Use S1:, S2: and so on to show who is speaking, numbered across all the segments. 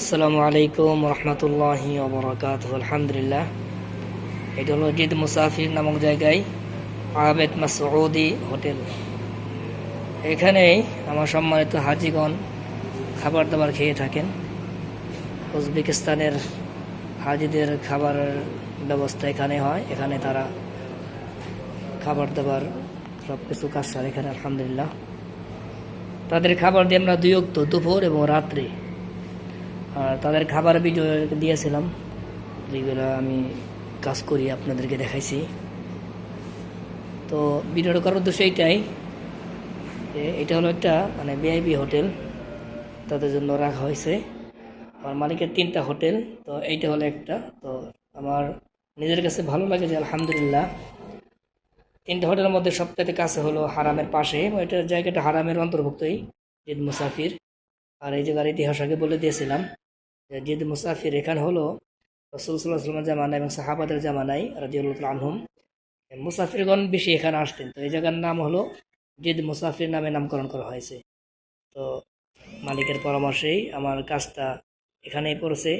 S1: আসসালামু আলাইকুম রহমতুল্লাহি ওবরাকাত আলহামদুলিল্লাহ। এটা হলো জিদ মুসাফির নামক জায়গায় আবেদ মাসউদি হোটেল। এখানেই আমার সম্মানিত হাজিগণ খাবার দাবার খেয়ে থাকেন। উজবেকিস্তানের হাজিদের খাবারের ব্যবস্থা এখানে হয়। এখানে তারা খাবার দাবার সব কিছু কাজ সারে এখানে, আলহামদুলিল্লাহ। তাদের খাবার দিয়ে আমরা দুই দুপুর এবং রাত্রি আর তাদের খাবার ভিডিও দিয়েছিলাম। যেগুলো আমি কাজ করি, আপনাদেরকে দেখাইছি। তো ভিডিওটা করার উদ্দেশ্য এইটাই এটা হলো একটা মানে ভিআইপি হোটেল। তাদের জন্য রাখা হয়েছে। আমার মালিকের তিনটা হোটেল, তো এইটা হলো একটা। তো আমার নিজের কাছে ভালো লাগে যে, আলহামদুলিল্লাহ, তিনটা হোটেলের মধ্যে সবথেকে কাছে হলো হারামের পাশে। এটা জায়গাটা হারামের অন্তর্ভুক্তই ঈদ মুসাফির। আর এই জায়গার ইতিহাস আগে বলে দিয়েছিলাম জিদ মুসাফির এখানে হলো রসুল সাল্লাহ সাল্লামের জামানায় এবং সাহাবাদের জামানাই রাজিউল্লাহ আনহুম মুসাফিরগণ বেশি এখানে আসতেন। তো এই জায়গার নাম হলো জিদ মুসাফির নামে নামকরণ করা হয়েছে। তো মালিকের পরামর্শেই আমার কাজটা এখানেই পড়েছে।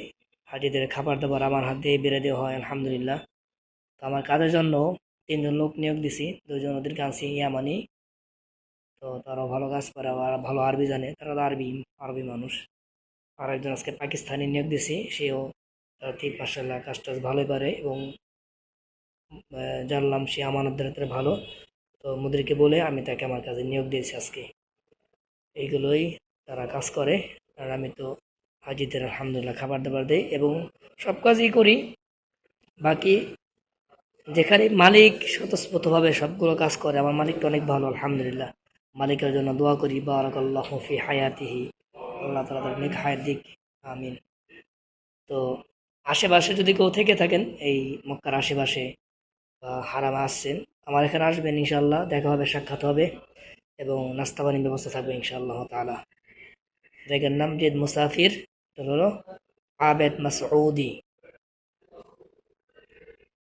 S1: হাজিদের খাবার দাবার আমার হাত দিয়ে বেড়ে দেওয়া হয়, আলহামদুলিল্লাহ। তো আমার কাজের জন্য তিনজন লোক নিয়োগ দিছি, দুজন ওদেরকে আনছি ইয়ামানি। তো তারাও ভালো কাজ করে আবার ভালো আরবি জানে, তারা তো আরবি আরবি মানুষ। আর একজন আজকে পাকিস্তানি নিয়োগ দিছি সেও ঠিক মাসাল্লাহ কাজ টাজ ভালোই পারে এবং জানলাম সে আমানতদারিতে ভালো। তো মুদিরকে বলে আমি তাকে আমার কাজে নিয়োগ দিয়েছি আজকে। এইগুলোই তারা কাজ করে। আর আমি তো হাজিদের আলহামদুলিল্লাহ খাবার দাবার দেই এবং সব কাজই করি। বাকি যেখানে মালিক স্বতঃস্ফূর্তভাবে সবগুলো কাজ করে, আমার মালিকটা অনেক ভালো, আলহামদুলিল্লাহ। মালিকের জন্য দোয়া করি, বারাকাল্লাহ ফি হায়াতিহি। আল্লাহ তালা তার অনেক হায়ের দিক। আমিন। তো আশেপাশে যদি কেউ থেকে থাকেন, এই মক্কার আশেপাশে বা হারামে আসছেন, আমার এখানে আসবেন ইনশাল্লাহ দেখা হবে, সাক্ষাৎ হবে এবং নাস্তা পানির ব্যবস্থা থাকবে ইনশাআল্লাহ তালা জায়গার নাম জেদ মুসাফির হলো আবেদ মাসউদি।